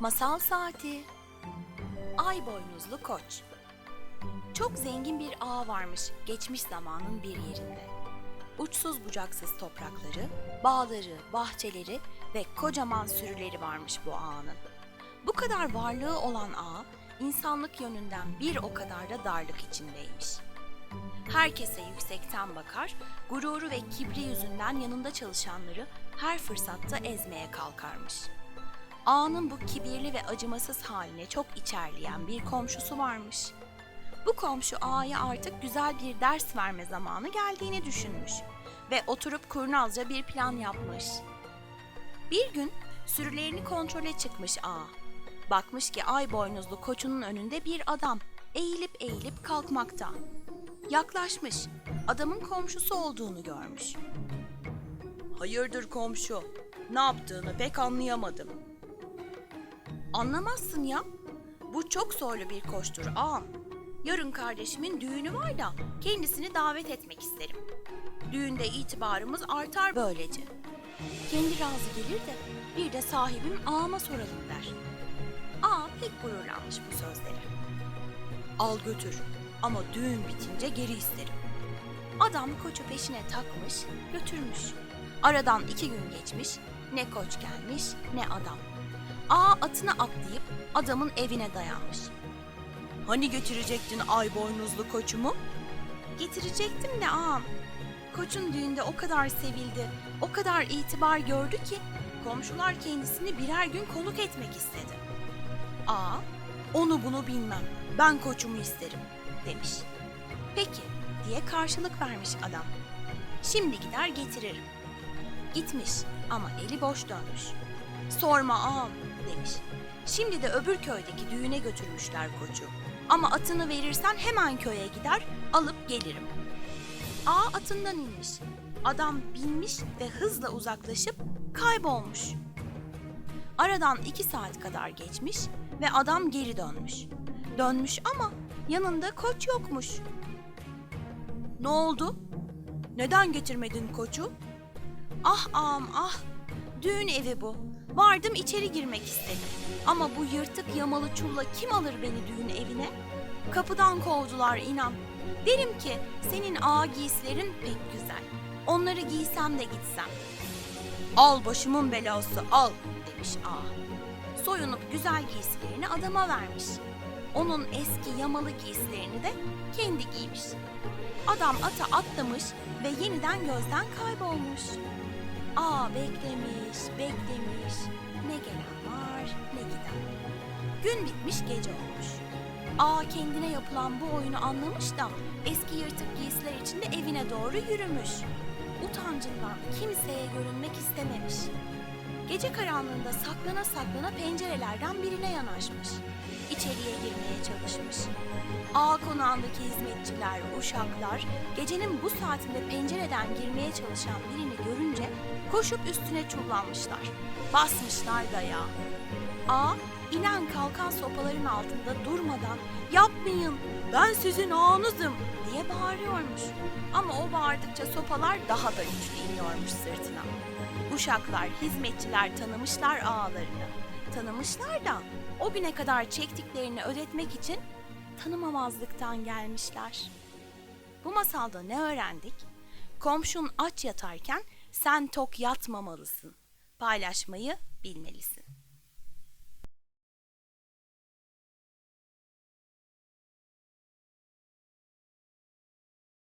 Masal Saati Ay boynuzlu koç Çok zengin bir ağa varmış geçmiş zamanın bir yerinde. Uçsuz bucaksız toprakları, bağları, bahçeleri ve kocaman sürüleri varmış bu ağanın. Bu kadar varlığı olan ağa, insanlık yönünden bir o kadar da darlık içindeymiş. Herkese yüksekten bakar, gururu ve kibri yüzünden yanında çalışanları her fırsatta ezmeye kalkarmış. Ağanın bu kibirli ve acımasız haline çok içerleyen bir komşusu varmış. Bu komşu ağaya artık güzel bir ders verme zamanı geldiğini düşünmüş ve oturup kurnazca bir plan yapmış. Bir gün sürülerini kontrole çıkmış ağa. Bakmış ki ay boynuzlu koçunun önünde bir adam eğilip eğilip kalkmakta. Yaklaşmış, adamın komşusu olduğunu görmüş. Hayırdır komşu? Ne yaptığını pek anlayamadım. Anlamazsın ya. Bu çok zorlu bir koştur ağam. Yarın kardeşimin düğünü var da kendisini davet etmek isterim. Düğünde itibarımız artar böylece. Kendi razı gelir de bir de sahibim ağama soralım der. Ağa pek gururlanmış bu sözlere. Al götür ama düğün bitince geri isterim. Adam koçu peşine takmış, götürmüş. Aradan iki gün geçmiş, ne koç gelmiş ne adam. Ağa atına atlayıp adamın evine dayanmış. Hani getirecektin ay boynuzlu koçumu? Getirecektim de ağam. Koçun düğünde o kadar sevildi, o kadar itibar gördü ki komşular kendisini birer gün konuk etmek istedi. Aa, onu bunu bilmem. Ben koçumu isterim demiş. Peki diye karşılık vermiş adam. Şimdi gider getiririm. Gitmiş ama eli boş dönmüş. Sorma ağam demiş. Şimdi de öbür köydeki düğüne götürmüşler koçu. Ama atını verirsen hemen köye gider alıp gelirim. Ağa atından inmiş. Adam binmiş ve hızla uzaklaşıp kaybolmuş. Aradan iki saat kadar geçmiş ve adam geri dönmüş. Dönmüş ama yanında koç yokmuş. Ne oldu? Neden getirmedin koçu? Ah ağam ah, düğün evi bu. Vardım içeri girmek istedim. Ama bu yırtık yamalı çulla kim alır beni düğün evine? Kapıdan kovdular inan. Derim ki senin ağa giysilerin pek güzel. Onları giysem de gitsem. Al başımın belası al demiş ağa. Soyunup güzel giysilerini adama vermiş. Onun eski yamalı giysilerini de kendi giymiş. Adam ata atlamış ve yeniden gözden kaybolmuş. Aa beklemiş. Gün bitmiş, gece olmuş. Aa kendine yapılan bu oyunu anlamış da eski yırtık giysiler içinde evine doğru yürümüş. Utancından kimseye görünmek istememiş. Gece karanlığında saklana saklana pencerelerden birine yanaşmış. İçeriye girmeye çalışmış. Ağa konağındaki hizmetçiler, uşaklar gecenin bu saatinde pencereden girmeye çalışan birini görünce koşup üstüne çullanmışlar. Basmışlar dayağı. Ağa inen kalkan sopaların altında durmadan yapmayın ben sizin ağanızım diye bağırıyormuş. Ama o bağırdıkça sopalar daha da güçlü iniyormuş sırtına. Uşaklar, hizmetçiler tanımışlar ağalarını. Tanımışlar da o güne kadar çektiklerini ödetmek için tanımamazlıktan gelmişler. Bu masalda ne öğrendik? Komşun aç yatarken sen tok yatmamalısın. Paylaşmayı bilmelisin.